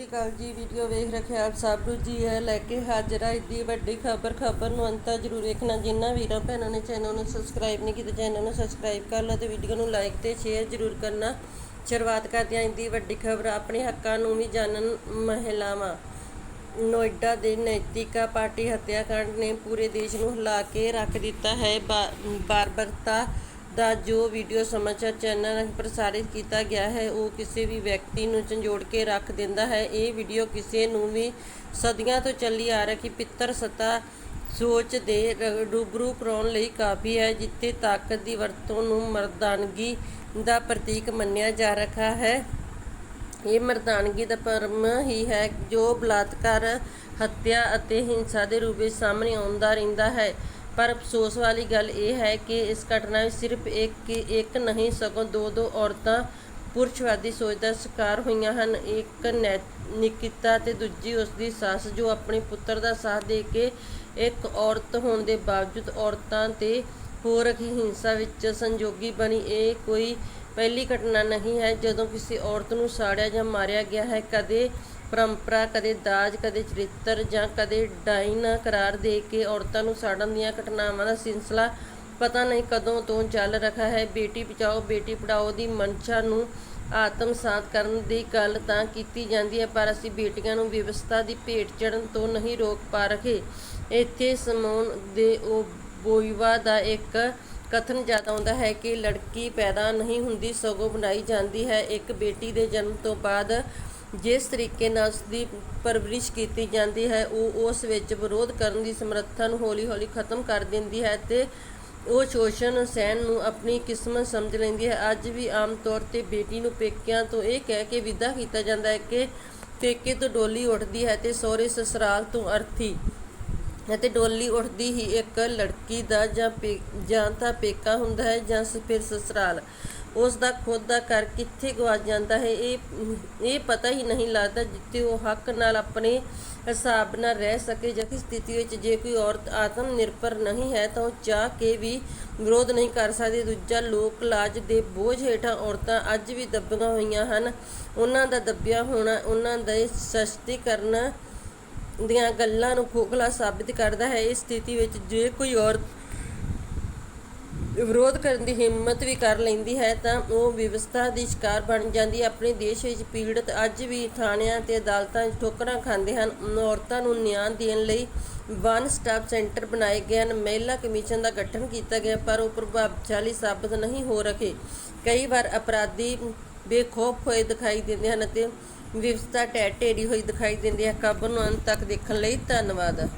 ਸਤਿ ਸ਼੍ਰੀ ਅਕਾਲ ਜੀ, ਵੀਡੀਓ ਵੇਖ ਰੱਖਿਆ ਆਪ ਸਭ ਨੂੰ ਜੀ ਹੈ ਲੈ ਕੇ ਹਾਜ਼ਰ ਆ ਇੱਡੀ ਵੱਡੀ ਖਬਰ। ਖਬਰ ਨੂੰ ਅੰਤ ਜ਼ਰੂਰ ਵੇਖਣਾ। ਜਿਨ੍ਹਾਂ ਵੀਰਾਂ ਭੈਣਾਂ ਨੇ ਚੈਨਲ ਨੂੰ ਸਬਸਕ੍ਰਾਈਬ ਨਹੀਂ ਕੀਤਾ, ਚੈਨਲ ਨੂੰ ਸਬਸਕ੍ਰਾਈਬ ਕਰ ਲਓ ਤੇ ਵੀਡੀਓ ਨੂੰ ਲਾਈਕ ਤੇ ਸ਼ੇਅਰ ਜ਼ਰੂਰ ਕਰਨਾ। ਸ਼ੁਰੂਆਤ ਕਰਦੇ ਹਾਂ ਇੰਦੀ ਵੱਡੀ ਖਬਰ। ਆਪਣੇ ਹੱਕਾਂ ਨੂੰ ਵੀ ਜਾਣਨ ਮਹਿਲਾਵਾਂ ਨੋਇਡਾ ਦੇ ਨੈਤਿਕਾ ਪਾਰਟੀ ਹੱਤਿਆਕਾਂਡ ਨੇ ਪੂਰੇ ਦੇਸ਼ ਨੂੰ ਹਿਲਾ ਕੇ ਰੱਖ ਦਿੱਤਾ ਹੈ। ਬਾਰਬਰਤਾ ਦਾ ਜੋ ਵੀਡੀਓ ਸਮਾਚਾਰ ਚੈਨਲ ਰਾਹੀਂ ਪ੍ਰਸਾਰਿਤ ਕੀਤਾ ਗਿਆ ਹੈ, ਉਹ ਕਿਸੇ ਵੀ ਵਿਅਕਤੀ ਨੂੰ ਝੰਜੋੜ ਕੇ ਰੱਖ ਦਿੰਦਾ ਹੈ। ਇਹ ਵੀਡੀਓ ਕਿਸੇ ਨੂੰ ਵੀ ਸਦੀਆਂ ਤੋਂ ਚੱਲੀ ਆ ਰਹੀ ਪਿੱਤਰ ਸਤਾ ਸੋਚ ਦੇ ਰੂਬਰੂ ਕਰਾਉਣ ਲਈ ਕਾਫੀ ਹੈ, ਜਿੱਥੇ ਤਾਕਤ ਦੀ ਵਰਤੋਂ ਨੂੰ ਮਰਦਾਨਗੀ ਦਾ ਪ੍ਰਤੀਕ ਮੰਨਿਆ ਜਾ ਰਿਹਾ ਹੈ। ਇਹ ਮਰਦਾਨਗੀ ਦਾ ਪਰਮ ਹੀ ਹੈ ਜੋ ਬਲਾਤਕਾਰ, ਹੱਤਿਆ ਅਤੇ ਹਿੰਸਾ ਦੇ ਰੂਪ ਵਿੱਚ ਸਾਹਮਣੇ ਆਉਂਦਾ ਰਹਿੰਦਾ ਹੈ। ਪਰ ਅਫਸੋਸ ਵਾਲੀ ਗੱਲ ਇਹ ਹੈ ਕਿ ਇਸ ਘਟਨਾ ਵਿੱਚ ਸਿਰਫ ਇੱਕ ਇੱਕ ਨਹੀਂ, ਸਗੋਂ ਦੋ ਦੋ ਔਰਤਾਂ ਪੁਰਸ਼ਵਾਦੀ ਸੋਚ ਦਾ ਸ਼ਿਕਾਰ ਹੋਈਆਂ ਹਨ। ਇੱਕ ਨੈ- ਨਿਕਿਤਾ ਤੇ ਦੂਜੀ ਉਸ ਦੀ ਸੱਸ, ਜੋ ਆਪਣੇ ਪੁੱਤਰ ਦਾ ਸਾਥ ਦੇ ਕੇ ਇੱਕ ਔਰਤ ਹੋਣ ਦੇ ਬਾਵਜੂਦ ਔਰਤਾਂ ਤੇ ਹੋ ਰਹੀ ਹਿੰਸਾ ਵਿੱਚ ਸੰਜੋਗੀ ਬਣੀ। ਇਹ ਕੋਈ ਪਹਿਲੀ ਘਟਨਾ ਨਹੀਂ ਹੈ। ਜਦੋਂ ਕਿਸੇ ਔਰਤ ਨੂੰ ਸਾੜਿਆ ਜਾਂ ਮਾਰਿਆ ਗਿਆ ਹੈ, ਕਦੇ ਪਰੰਪਰਾ ਕਦੇ ਦਾਜ, ਕਦੇ ਚਰਿੱਤਰ ਜਾਂ ਕਦੇ ਡਾਈਨ ਕਰਾਰ ਦੇ ਕੇ ਔਰਤਾਂ ਨੂੰ ਸਾੜਨ ਦੀਆਂ ਘਟਨਾਵਾਂ ਦਾ ਸਿਲਸਿਲਾ ਪਤਾ ਨਹੀਂ ਕਦੋਂ ਤੋਂ ਚੱਲ ਰਿਹਾ ਹੈ। ਬੇਟੀ ਬਚਾਓ, ਬੇਟੀ ਪੜਾਓ ਦੀ ਮਨਸ਼ਾ ਨੂੰ ਆਤਮਸਾਤ ਕਰਨ ਦੀ ਗੱਲ ਤਾਂ ਕੀਤੀ ਜਾਂਦੀ ਹੈ, ਪਰ ਅਸੀਂ ਬੇਟੀਆਂ ਨੂੰ ਵਿਵਸਥਾ ਦੀ ਭੇਟ ਚੜਨ ਤੋਂ ਨਹੀਂ ਰੋਕ ਪਾ ਰਹੇ। ਇੱਥੇ ਸਮੋਨ ਦੇ ਉਹ ਬੋਈਵਾ ਦਾ ਇੱਕ ਕਥਨ ਜ਼ਿਆਦਾ ਆਉਂਦਾ ਹੈ ਕਿ ਲੜਕੀ ਪੈਦਾ ਨਹੀਂ ਹੁੰਦੀ, ਸਗੋਂ ਬਣਾਈ ਜਾਂਦੀ ਹੈ। ਇੱਕ ਬੇਟੀ ਦੇ ਜਨਮ ਤੋਂ ਬਾਅਦ ਜਿਸ ਤਰੀਕੇ ਨਾਲ ਉਸ ਦੀ ਪਰਵਰਿਸ਼ ਕੀਤੀ ਜਾਂਦੀ ਹੈ, ਉਹ ਉਸ ਵਿੱਚ ਵਿਰੋਧ ਕਰਨ ਦੀ ਸਮਰੱਥਾ ਨੂੰ ਹੌਲੀ-ਹੌਲੀ ਖਤਮ ਕਰ ਦਿੰਦੀ ਹੈ ਤੇ ਉਹ ਸ਼ੋਸ਼ਣ ਸਹਿਣ ਨੂੰ ਆਪਣੀ ਕਿਸਮਤ ਸਮਝ ਲੈਂਦੀ ਹੈ। ਅੱਜ ਵੀ ਆਮ ਤੌਰ ਤੇ ਬੇਟੀ ਨੂੰ ਪੇਕਿਆਂ ਤੋਂ ਇਹ ਕਹਿ ਕੇ ਵਿਦਾ ਕੀਤਾ ਜਾਂਦਾ ਹੈ ਕਿ ਪੇਕੇ ਤੋਂ ਡੋਲੀ ਉੱਠਦੀ ਹੈ ਤੇ ਸਹੁਰੇ ਸਸੁਰਾਲ ਤੋਂ ਅਰਥੀ ਅਤੇ ਡੋਲੀ ਉੱਠਦੀ ਹੀ ਇੱਕ ਲੜਕੀ ਦਾ ਜਾਂ ਪੇ- ਜਾਂ ਤਾਂ ਪੇਕਾ ਹੁੰਦਾ ਹੈ ਜਾਂ ਫਿਰ ਸਸਰਾਲ। ਉਸ ਦਾ ਖੁਦ ਦਾ ਘਰ ਕਿੱਥੇ ਗਵਾਚ ਜਾਂਦਾ ਹੈ, ਇਹ ਇਹ ਪਤਾ ਹੀ ਨਹੀਂ ਲੱਗਦਾ ਜਿੱਥੇ ਉਹ ਹੱਕ ਨਾਲ ਆਪਣੇ ਹਿਸਾਬ ਨਾਲ ਰਹਿ ਸਕੇ। ਜਿਹੀ ਸਥਿਤੀ ਵਿੱਚ ਜੇ ਕੋਈ ਔਰਤ ਆਤਮ ਨਿਰਭਰ ਨਹੀਂ ਹੈ, ਤਾਂ ਉਹ ਚਾਹ ਕੇ ਵੀ ਵਿਰੋਧ ਨਹੀਂ ਕਰ ਸਕਦੀ। ਦੂਜਾ ਲੋਕ ਲਾਜ ਦੇ ਬੋਝ ਹੇਠਾਂ ਔਰਤਾਂ ਅੱਜ ਵੀ ਦੱਬੀਆਂ ਹੋਈਆਂ ਹਨ। ਉਹਨਾਂ ਦਾ ਦੱਬਿਆ ਹੋਣਾ, ਉਹਨਾਂ ਦੇ ਸਸ਼ਤੀਕਰਨ ਦੀਆਂ ਗੱਲਾਂ ਨੂੰ ਖੋਖਲਾ ਸਾਬਿਤ ਕਰਦਾ ਹੈ। ਇਸ ਸਥਿਤੀ ਵਿੱਚ ਜੇ ਕੋਈ ਔਰਤ ਵਿਰੋਧ ਕਰਨ ਦੀ ਹਿੰਮਤ ਵੀ ਕਰ ਲੈਂਦੀ ਹੈ ਤਾਂ ਉਹ ਵਿਵਸਥਾ ਦੀ ਸ਼ਿਕਾਰ ਬਣ ਜਾਂਦੀ ਹੈ। ਆਪਣੇ ਦੇਸ਼ ਵਿੱਚ ਪੀੜਤ ਅੱਜ ਵੀ ਥਾਣਿਆਂ ਤੇ ਅਦਾਲਤਾਂ 'ਚ ਠੋਕਰਾਂ ਖਾਂਦੇ ਹਨ। ਔਰਤਾਂ ਨੂੰ ਨਿਆਂ ਦੇਣ ਲਈ ਵਨ ਸਟਾਪ ਸੈਂਟਰ ਬਣਾਏ ਗਏ ਹਨ। ਮਹਿਲਾ ਕਮਿਸ਼ਨ ਦਾ ਗਠਨ ਕੀਤਾ ਗਿਆ, ਪਰ ਉਹ ਪ੍ਰਭਾਵਸ਼ਾਲੀ ਸਾਬਤ ਨਹੀਂ ਹੋ ਰਹੇ। ਕਈ ਵਾਰ ਅਪਰਾਧੀ ਬੇਖੌਫ ਹੋਏ ਦਿਖਾਈ ਦਿੰਦੇ ਹਨ ਅਤੇ ਵਿਵਸਥਾ ਢਹਿ ਢੇਰੀ ਹੋਈ ਦਿਖਾਈ ਦਿੰਦੀ ਹੈ। ਖਬਰ ਨੂੰ ਅੰਤ ਤੱਕ ਦੇਖਣ ਲਈ ਧੰਨਵਾਦ।